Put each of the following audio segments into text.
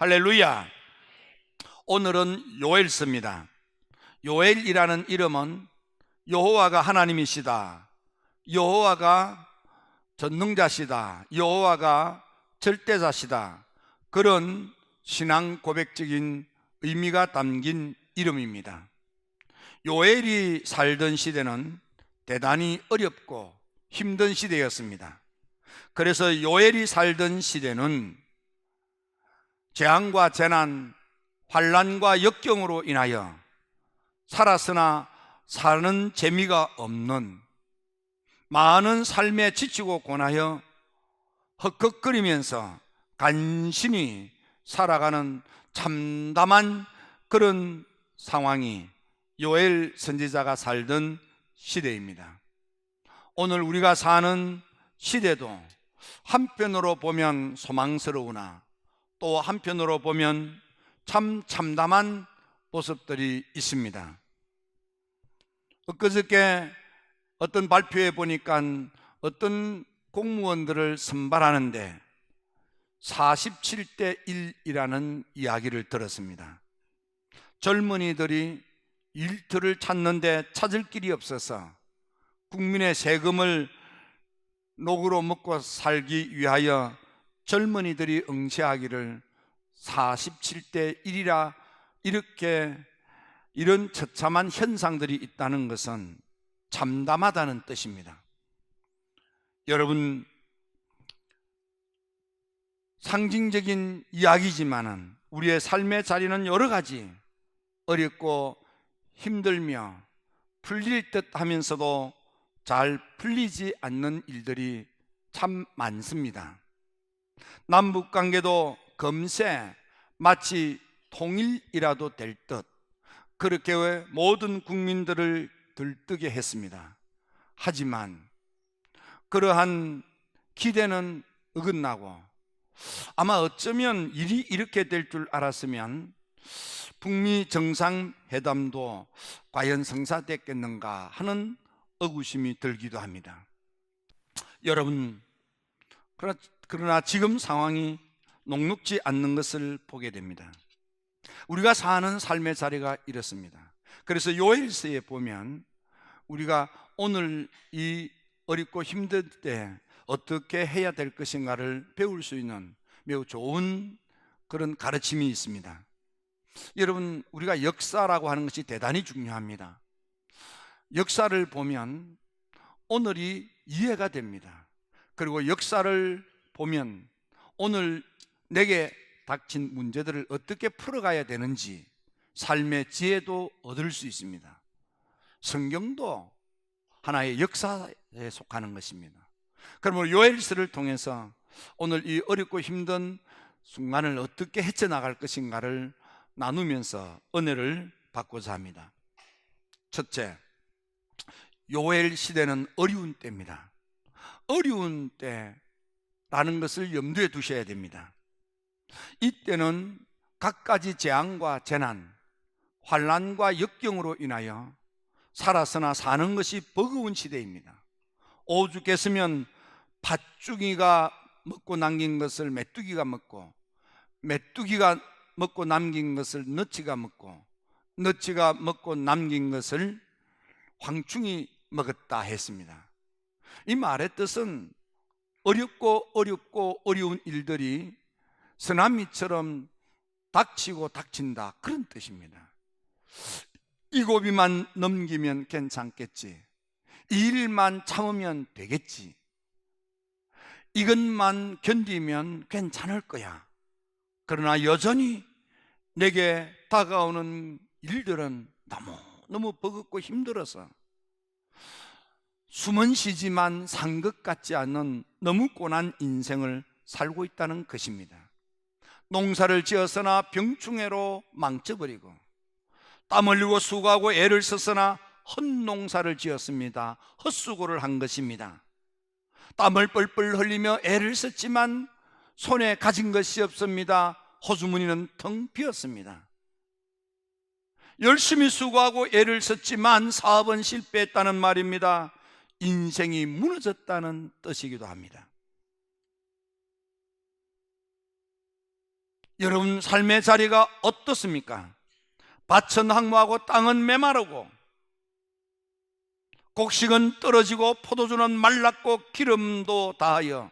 할렐루야. 오늘은 요엘서입니다. 요엘이라는 이름은 여호와가 하나님이시다. 여호와가 전능자시다. 여호와가 절대자시다. 그런 신앙 고백적인 의미가 담긴 이름입니다. 요엘이 살던 시대는 대단히 어렵고 힘든 시대였습니다. 그래서 요엘이 살던 시대는 재앙과 재난, 환란과 역경으로 인하여 살았으나 사는 재미가 없는 많은 삶에 지치고 고나여 헛걱거리면서 간신히 살아가는 참담한 그런 상황이 요엘 선지자가 살던 시대입니다. 오늘 우리가 사는 시대도 한편으로 보면 소망스러우나 또 한편으로 보면 참 참담한 모습들이 있습니다. 엊그저께 어떤 발표에 보니까 어떤 공무원들을 선발하는데 47대 1이라는 이야기를 들었습니다. 젊은이들이 일터를 찾는데 찾을 길이 없어서 국민의 세금을 녹으로 먹고 살기 위하여 젊은이들이 응시하기를 47대 1이라 이렇게 이런 처참한 현상들이 있다는 것은 참담하다는 뜻입니다. 여러분, 상징적인 이야기지만은 우리의 삶의 자리는 여러 가지 어렵고 힘들며 풀릴 듯 하면서도 잘 풀리지 않는 일들이 참 많습니다. 남북 관계도 금세 마치 통일이라도 될 듯 그렇게 모든 국민들을 들뜨게 했습니다. 하지만 그러한 기대는 어긋나고 아마 어쩌면 일이 이렇게 될 줄 알았으면 북미 정상회담도 과연 성사됐겠는가 하는 의구심이 들기도 합니다. 여러분, 그러나, 그러나 지금 상황이 녹록지 않는 것을 보게 됩니다. 우리가 사는 삶의 자리가 이렇습니다. 그래서 요엘서에 보면 우리가 오늘 이 어렵고 힘들 때 어떻게 해야 될 것인가를 배울 수 있는 매우 좋은 그런 가르침이 있습니다. 여러분, 우리가 역사라고 하는 것이 대단히 중요합니다. 역사를 보면 오늘이 이해가 됩니다. 그리고 역사를 보면 오늘 내게 닥친 문제들을 어떻게 풀어가야 되는지 삶의 지혜도 얻을 수 있습니다. 성경도 하나의 역사에 속하는 것입니다. 그러므로 요엘서를 통해서 오늘 이 어렵고 힘든 순간을 어떻게 헤쳐나갈 것인가를 나누면서 은혜를 받고자 합니다. 첫째, 요엘 시대는 어려운 때입니다. 어려운 때 라는 것을 염두에 두셔야 됩니다. 이때는 갖가지 재앙과 재난, 환란과 역경으로 인하여 살아서나 사는 것이 버거운 시대입니다. 오죽했으면 팥죽이가 먹고 남긴 것을 메뚜기가 먹고 메뚜기가 먹고 남긴 것을 너치가 먹고 너치가 먹고 남긴 것을 황충이 먹었다 했습니다. 이 말의 뜻은 어렵고 어렵고 어려운 일들이 쓰나미처럼 닥치고 닥친다 그런 뜻입니다. 이 고비만 넘기면 괜찮겠지. 이 일만 참으면 되겠지. 이것만 견디면 괜찮을 거야. 그러나 여전히 내게 다가오는 일들은 너무 너무 버겁고 힘들어서 숨은 쉬지만 산 것 같지 않는 너무 고난 인생을 살고 있다는 것입니다. 농사를 지었으나 병충해로 망쳐버리고 땀 흘리고 수고하고 애를 썼으나 헛농사를 지었습니다. 헛수고를 한 것입니다. 땀을 뻘뻘 흘리며 애를 썼지만 손에 가진 것이 없습니다. 호주머니는 텅 비었습니다. 열심히 수고하고 애를 썼지만 사업은 실패했다는 말입니다. 인생이 무너졌다는 뜻이기도 합니다. 여러분 삶의 자리가 어떻습니까? 밭은 항무하고 땅은 메마르고 곡식은 떨어지고 포도주는 말랐고 기름도 다하여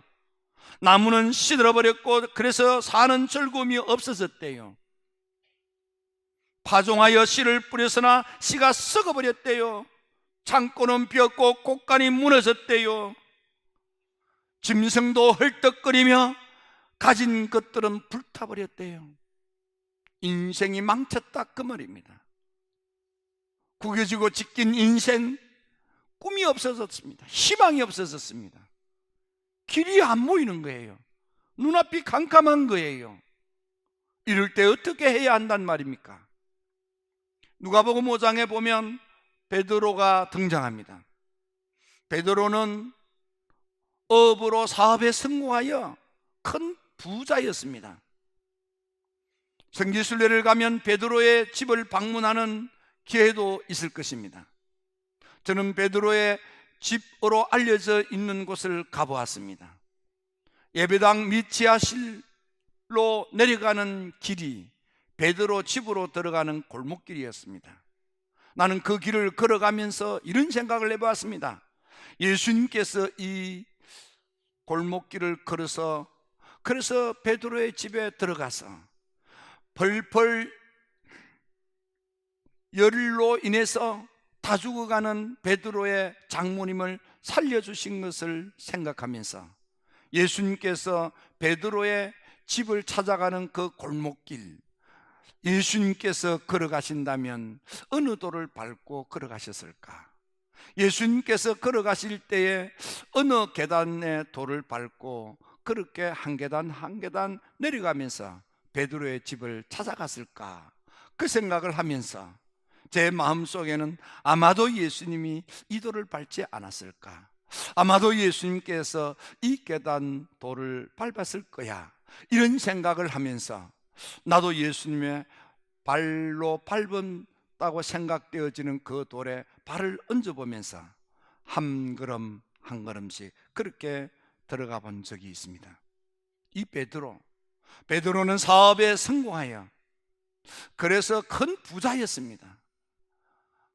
나무는 시들어버렸고 그래서 사는 즐거움이 없어졌대요. 파종하여 씨를 뿌렸으나 씨가 썩어버렸대요. 창고는 비었고 꽃간이 무너졌대요. 짐승도 헐떡거리며 가진 것들은 불타버렸대요. 인생이 망쳤다 그 말입니다. 구겨지고 지킨 인생 꿈이 없어졌습니다. 희망이 없어졌습니다. 길이 안 보이는 거예요. 눈앞이 캄캄한 거예요. 이럴 때 어떻게 해야 한단 말입니까? 누가복음 5장에 보면 베드로가 등장합니다. 베드로는 업으로 사업에 성공하여 큰 부자였습니다. 성지순례를 가면 베드로의 집을 방문하는 기회도 있을 것입니다. 저는 베드로의 집으로 알려져 있는 곳을 가보았습니다. 예배당 및 지하실로 내려가는 길이 베드로 집으로 들어가는 골목길이었습니다. 나는 그 길을 걸어가면서 이런 생각을 해보았습니다. 예수님께서 이 골목길을 걸어서 그래서 베드로의 집에 들어가서 벌벌 열로 인해서 다 죽어가는 베드로의 장모님을 살려주신 것을 생각하면서 예수님께서 베드로의 집을 찾아가는 그 골목길 예수님께서 걸어가신다면 어느 도를 밟고 걸어가셨을까? 예수님께서 걸어가실 때에 어느 계단의 돌을 밟고 그렇게 한 계단 한 계단 내려가면서 베드로의 집을 찾아갔을까? 그 생각을 하면서 제 마음속에는 아마도 예수님이 이 돌을 밟지 않았을까? 아마도 예수님께서 이 계단 돌을 밟았을 거야. 이런 생각을 하면서 나도 예수님의 발로 밟은다고 생각되어지는 그 돌에 발을 얹어보면서 한 걸음 한 걸음씩 그렇게 들어가 본 적이 있습니다. 이 베드로, 베드로는 사업에 성공하여 그래서 큰 부자였습니다.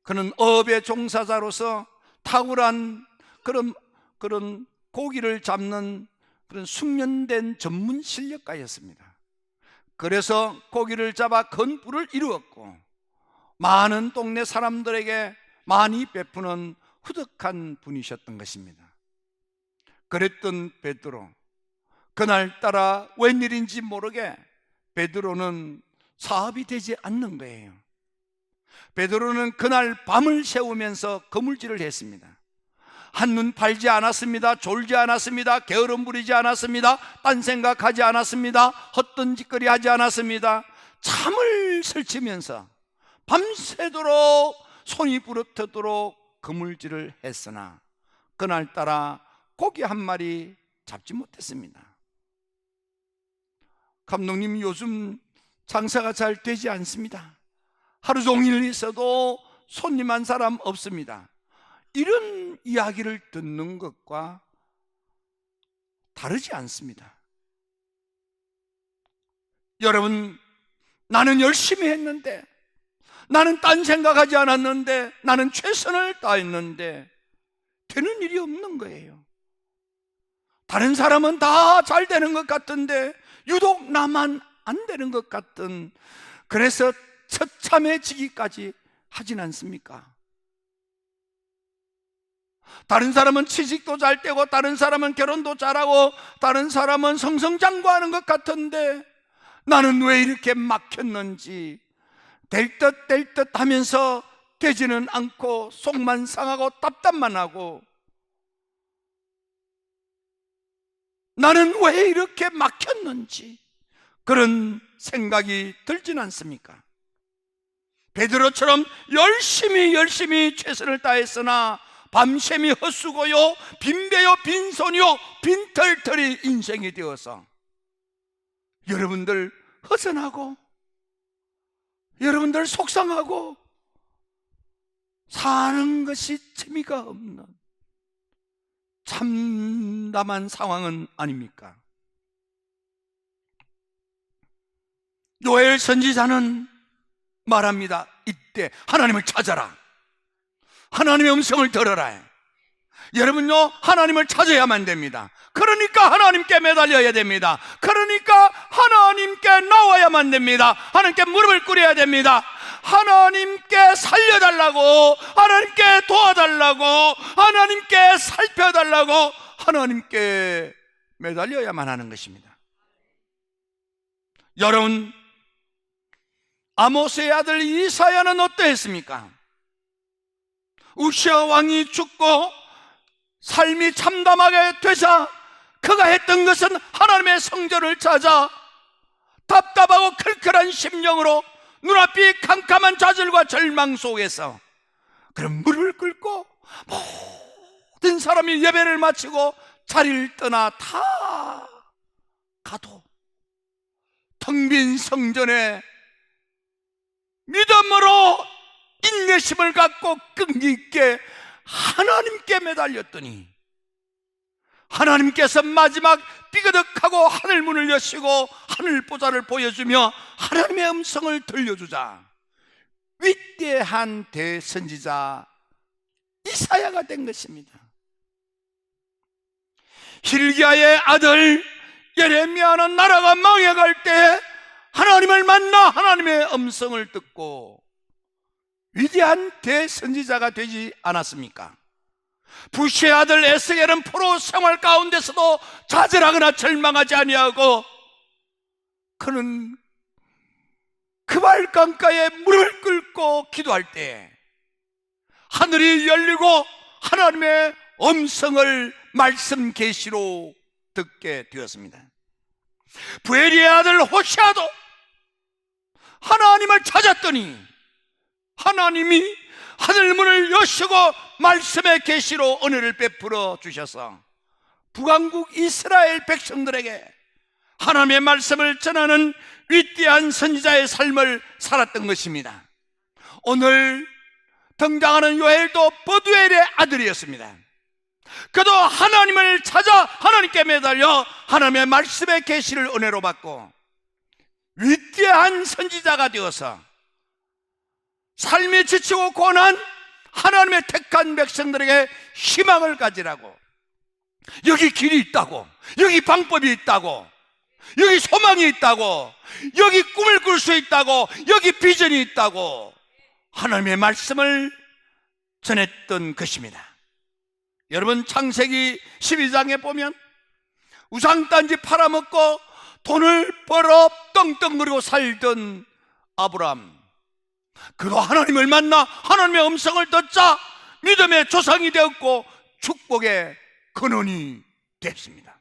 그는 업의 종사자로서 탁월한 그런 그런 고기를 잡는 그런 숙련된 전문 실력가였습니다. 그래서 고기를 잡아 큰 부를 이루었고 많은 동네 사람들에게 많이 베푸는 후덕한 분이셨던 것입니다. 그랬던 베드로 그날따라 웬일인지 모르게 베드로는 사업이 되지 않는 거예요. 베드로는 그날 밤을 새우면서 거물질을 했습니다. 한눈 팔지 않았습니다. 졸지 않았습니다. 게으름 부리지 않았습니다. 딴 생각하지 않았습니다. 헛된 짓거리 하지 않았습니다. 잠을 설치면서 밤새도록 손이 부르트도록 그물질을 했으나 그날따라 고기 한 마리 잡지 못했습니다. 감독님 요즘 장사가 잘 되지 않습니다. 하루 종일 있어도 손님 한 사람 없습니다. 이런 이야기를 듣는 것과 다르지 않습니다. 여러분, 나는 열심히 했는데, 나는 딴 생각하지 않았는데, 나는 최선을 다했는데, 되는 일이 없는 거예요. 다른 사람은 다 잘 되는 것 같은데, 유독 나만 안 되는 것 같은, 그래서 처참해지기까지 하진 않습니까? 다른 사람은 취직도 잘 되고 다른 사람은 결혼도 잘하고 다른 사람은 성성장구하는 것 같은데 나는 왜 이렇게 막혔는지 될 듯 될 듯 하면서 되지는 않고 속만 상하고 답답만 하고 나는 왜 이렇게 막혔는지 그런 생각이 들진 않습니까? 베드로처럼 열심히 열심히 최선을 다했으나 밤샘이 헛수고요 빈배요 빈손이요 빈털털이 인생이 되어서 여러분들 허전하고 여러분들 속상하고 사는 것이 재미가 없는 참담한 상황은 아닙니까? 요엘 선지자는 말합니다. 이때 하나님을 찾아라. 하나님의 음성을 들어라. 여러분요, 하나님을 찾아야만 됩니다. 그러니까 하나님께 매달려야 됩니다. 그러니까 하나님께 나와야만 됩니다. 하나님께 무릎을 꿇어야 됩니다. 하나님께 살려달라고, 하나님께 도와달라고, 하나님께 살펴달라고, 하나님께 매달려야만 하는 것입니다. 여러분, 아모스의 아들 이사야는 어떠했습니까? 우시아 왕이 죽고 삶이 참담하게 되자 그가 했던 것은 하나님의 성전을 찾아 답답하고 클클한 심령으로 눈앞이 캄캄한 좌절과 절망 속에서 그런 무릎을 꿇고 모든 사람이 예배를 마치고 자리를 떠나 다 가도 텅 빈 성전에 믿음으로 인내심을 갖고 끈기 있게 하나님께 매달렸더니 하나님께서 마지막 삐그덕하고 하늘 문을 여시고 하늘 보좌를 보여주며 하나님의 음성을 들려주자 위대한 대선지자 이사야가 된 것입니다. 힐기야의 아들 예레미야는 나라가 망해갈 때 하나님을 만나 하나님의 음성을 듣고 위대한 대선지자가 되지 않았습니까? 부시의 아들 에스겔은 포로 생활 가운데서도 좌절하거나 절망하지 아니하고 그는 그발 강가에 무릎을 꿇고 기도할 때 하늘이 열리고 하나님의 음성을 말씀 계시로 듣게 되었습니다. 부에리의 아들 호시아도 하나님을 찾았더니 하나님이 하늘문을 여시고 말씀의 계시로 은혜를 베풀어 주셔서 북왕국 이스라엘 백성들에게 하나님의 말씀을 전하는 위대한 선지자의 삶을 살았던 것입니다. 오늘 등장하는 요엘도 버두엘의 아들이었습니다. 그도 하나님을 찾아 하나님께 매달려 하나님의 말씀의 계시를 은혜로 받고 위대한 선지자가 되어서 삶이 지치고 고난 하나님의 택한 백성들에게 희망을 가지라고. 여기 길이 있다고 여기 방법이 있다고 여기 소망이 있다고 여기 꿈을 꿀 수 있다고 여기 비전이 있다고 하나님의 말씀을 전했던 것입니다. 여러분 창세기 12장에 보면 우상단지 팔아먹고 돈을 벌어 떵떵거리고 살던 아브람 그도 하나님을 만나 하나님의 음성을 듣자 믿음의 조상이 되었고 축복의 근원이 됐습니다.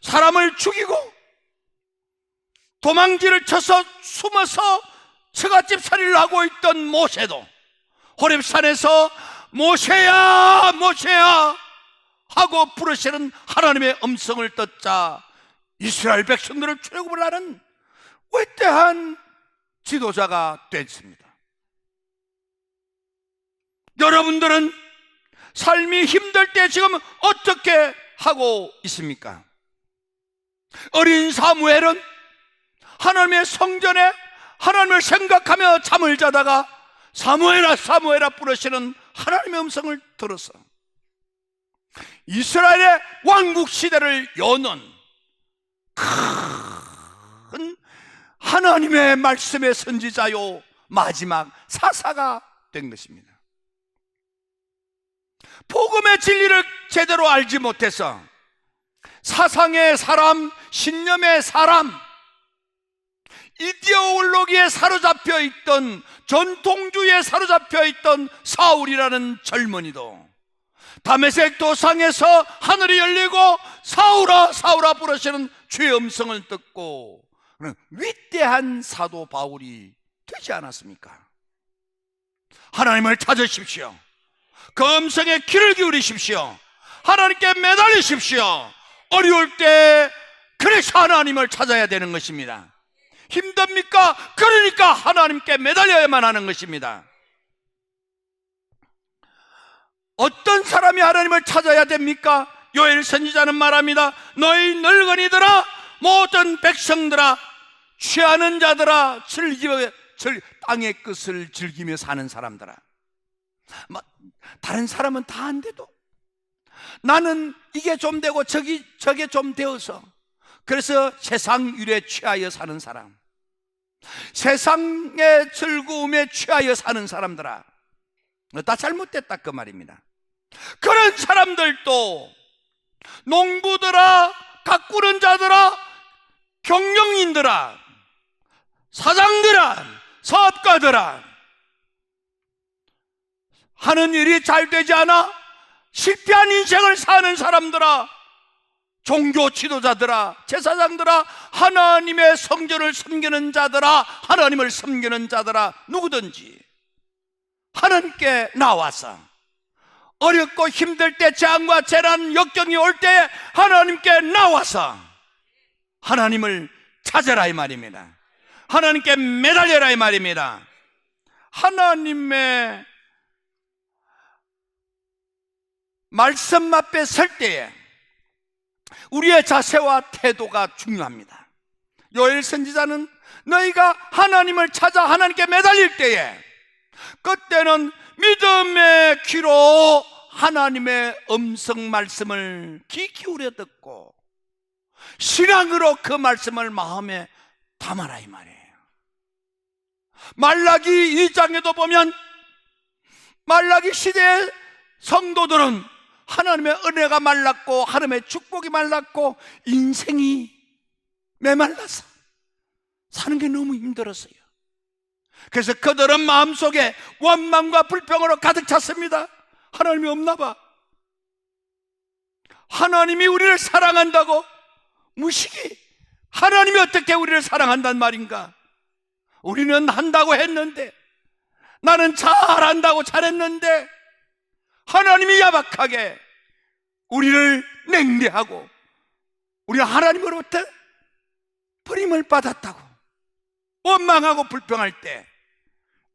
사람을 죽이고 도망지를 쳐서 숨어서 처갓집 살이를 하고 있던 모세도 호렙산에서 모세야 모세야 하고 부르시는 하나님의 음성을 듣자 이스라엘 백성들을 출애굽을 하는 위대한 지도자가 됐습니다. 여러분들은 삶이 힘들 때 지금 어떻게 하고 있습니까? 어린 사무엘은 하나님의 성전에 하나님을 생각하며 잠을 자다가 사무엘아 사무엘아 부르시는 하나님의 음성을 들어서 이스라엘의 왕국 시대를 여는 큰 하나님의 말씀의 선지자요 마지막 사사가 된 것입니다. 복음의 진리를 제대로 알지 못해서 사상의 사람, 신념의 사람, 이데올로기에 사로잡혀 있던 전통주의에 사로잡혀 있던 사울이라는 젊은이도 다메섹 도상에서 하늘이 열리고 사울아 사울아 부르시는 주의 음성을 듣고 위대한 사도 바울이 되지 않았습니까? 하나님을 찾으십시오. 그 음성에 귀를 기울이십시오. 하나님께 매달리십시오. 어려울 때 그래서 하나님을 찾아야 되는 것입니다. 힘듭니까? 그러니까 하나님께 매달려야만 하는 것입니다. 어떤 사람이 하나님을 찾아야 됩니까? 요엘 선지자는 말합니다. 너희 늙은이들아 모든 백성들아 취하는 자들아 즐기며 즐- 땅의 끝을 즐기며 사는 사람들아. 뭐, 다른 사람은 다 안 돼도 나는 이게 좀 되고 저기 저게 좀 되어서 그래서 세상 일에 취하여 사는 사람 세상의 즐거움에 취하여 사는 사람들아. 다 잘못됐다 그 말입니다. 그런 사람들도 농부들아 가꾸는 자들아 경영인들아 사장들아 사업가들아 하는 일이 잘 되지 않아? 실패한 인생을 사는 사람들아 종교 지도자들아 제사장들아 하나님의 성전을 섬기는 자들아 하나님을 섬기는 자들아 누구든지. 하나님께 나와서 어렵고 힘들 때 재앙과 재난 역경이 올 때 하나님께 나와서 하나님을 찾아라 이 말입니다 하나님께 매달려라 이 말입니다 하나님의 말씀 앞에 설 때에 우리의 자세와 태도가 중요합니다. 요엘 선지자는 너희가 하나님을 찾아 하나님께 매달릴 때에 그때는 믿음의 귀로 하나님의 음성 말씀을 귀 기울여 듣고 신앙으로 그 말씀을 마음에 담아라 이 말이에요. 말라기 2장에도 보면 말라기 시대의 성도들은 하나님의 은혜가 말랐고 하나님의 축복이 말랐고 인생이 메말라서 사는 게 너무 힘들었어요. 그래서 그들은 마음속에 원망과 불평으로 가득 찼습니다. 하나님이 없나 봐. 하나님이 우리를 사랑한다고 무식이 하나님이 어떻게 우리를 사랑한단 말인가? 우리는 한다고 했는데 나는 잘한다고 잘했는데 하나님이 야박하게 우리를 냉대하고 우리가 하나님으로부터 버림을 받았다고 원망하고 불평할 때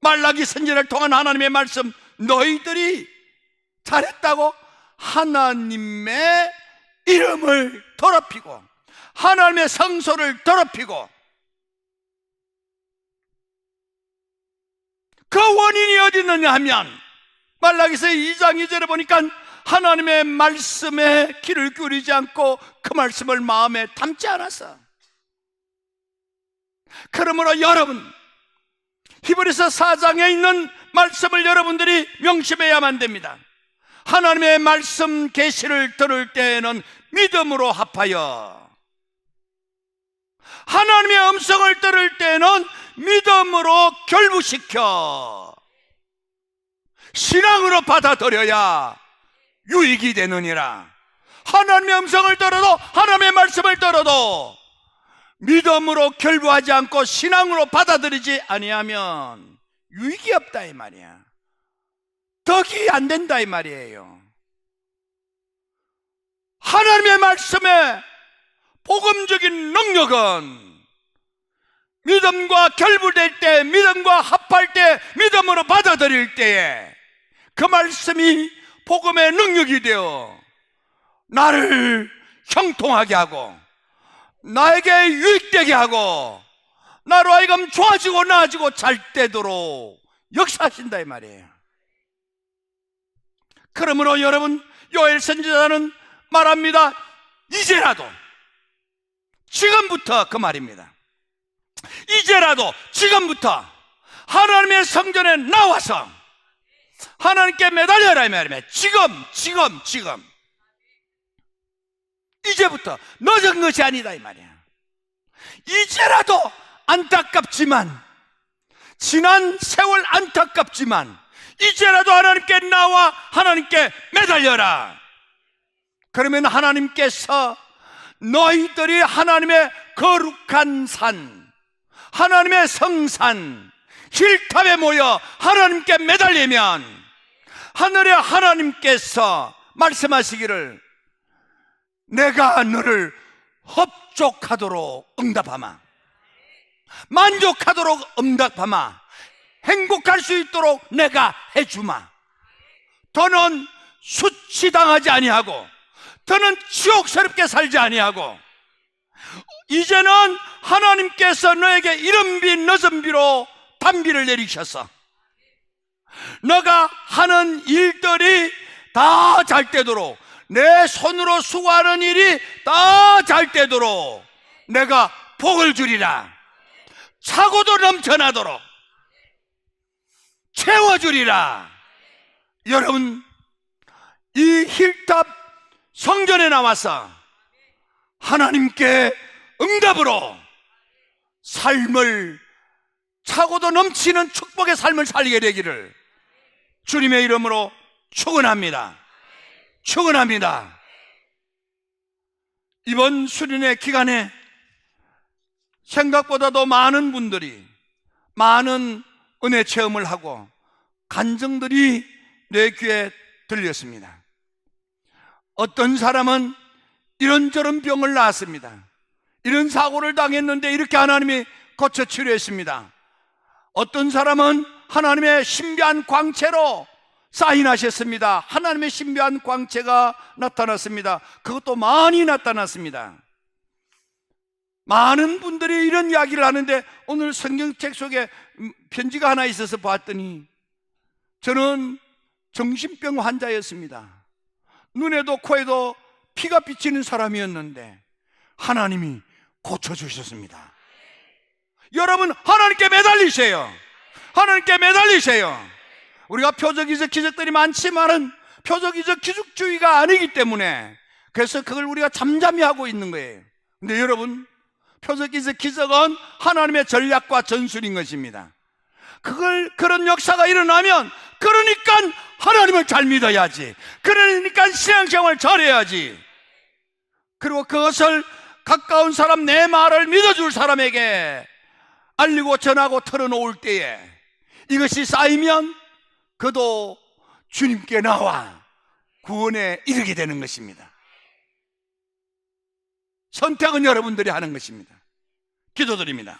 말라기 선지를 통한 하나님의 말씀 너희들이 잘했다고 하나님의 이름을 더럽히고 하나님의 성소를 더럽히고 그 원인이 어디 있느냐 하면 말라기서 2장 2절에 보니까 하나님의 말씀에 귀를 기울이지 않고 그 말씀을 마음에 담지 않았어. 그러므로 여러분 히브리서 4장에 있는 말씀을 여러분들이 명심해야만 됩니다. 하나님의 말씀 계시를 들을 때에는 믿음으로 합하여 하나님의 음성을 들을 때는 믿음으로 결부시켜 신앙으로 받아들여야 유익이 되느니라. 하나님의 음성을 들어도 하나님의 말씀을 들어도 믿음으로 결부하지 않고 신앙으로 받아들이지 아니하면 유익이 없다 이 말이야. 덕이 안 된다 이 말이에요. 하나님의 말씀에 복음적인 능력은 믿음과 결부될 때, 믿음과 합할 때, 믿음으로 받아들일 때에 그 말씀이 복음의 능력이 되어 나를 형통하게 하고 나에게 유익되게 하고 나로 하여금 좋아지고 나아지고 잘 되도록 역사하신다 이 말이에요. 그러므로 여러분 요엘 선지자는 말합니다. 이제라도 지금부터 그 말입니다. 이제라도 지금부터 하나님의 성전에 나와서 하나님께 매달려라 이 말입니다. 지금, 지금, 지금. 이제부터 늦은 것이 아니다 이 말이야. 이제라도 안타깝지만 지난 세월 안타깝지만 이제라도 하나님께 나와 하나님께 매달려라. 그러면 하나님께서 너희들이 하나님의 거룩한 산, 하나님의 성산, 힐탑에 모여 하나님께 매달리면 하늘의 하나님께서 말씀하시기를 내가 너를 흡족하도록 응답하마. 만족하도록 응답하마. 행복할 수 있도록 내가 해주마. 더는 수치당하지 아니하고 더는 지옥스럽게 살지 아니하고 이제는 하나님께서 너에게 이른 비 늦은 비로 단비를 내리셔서 너가 하는 일들이 다 잘 되도록 내 손으로 수고하는 일이 다 잘 되도록 내가 복을 주리라. 차고도 넘쳐나도록 채워주리라. 여러분 이 힐탑 성전에 나와서 하나님께 응답으로 삶을 차고도 넘치는 축복의 삶을 살게 되기를 주님의 이름으로 축원합니다. 축원합니다. 이번 수련회 기간에 생각보다도 많은 분들이 많은 은혜 체험을 하고 간증들이 내 귀에 들렸습니다. 어떤 사람은 이런저런 병을 낳았습니다. 이런 사고를 당했는데 이렇게 하나님이 고쳐 치료했습니다. 어떤 사람은 하나님의 신비한 광채로 사인하셨습니다. 하나님의 신비한 광채가 나타났습니다. 그것도 많이 나타났습니다. 많은 분들이 이런 이야기를 하는데 오늘 성경책 속에 음, 편지가 하나 있어서 봤더니 저는 정신병 환자였습니다. 눈에도 코에도 피가 비치는 사람이었는데 하나님이 고쳐주셨습니다. 여러분 하나님께 매달리세요. 하나님께 매달리세요. 우리가 표적 이적 기적들이 많지만은 표적 이적 기적주의가 아니기 때문에 그래서 그걸 우리가 잠잠히 하고 있는 거예요. 근데 여러분 표적이적 기적은 하나님의 전략과 전술인 것입니다. 그걸 그런 역사가 일어나면 그러니까 하나님을 잘 믿어야지. 그러니까 신앙생활 잘해야지. 그리고 그것을 가까운 사람 내 말을 믿어줄 사람에게 알리고 전하고 털어놓을 때에 이것이 쌓이면 그도 주님께 나와 구원에 이르게 되는 것입니다. 선택은 여러분들이 하는 것입니다. 기도드립니다.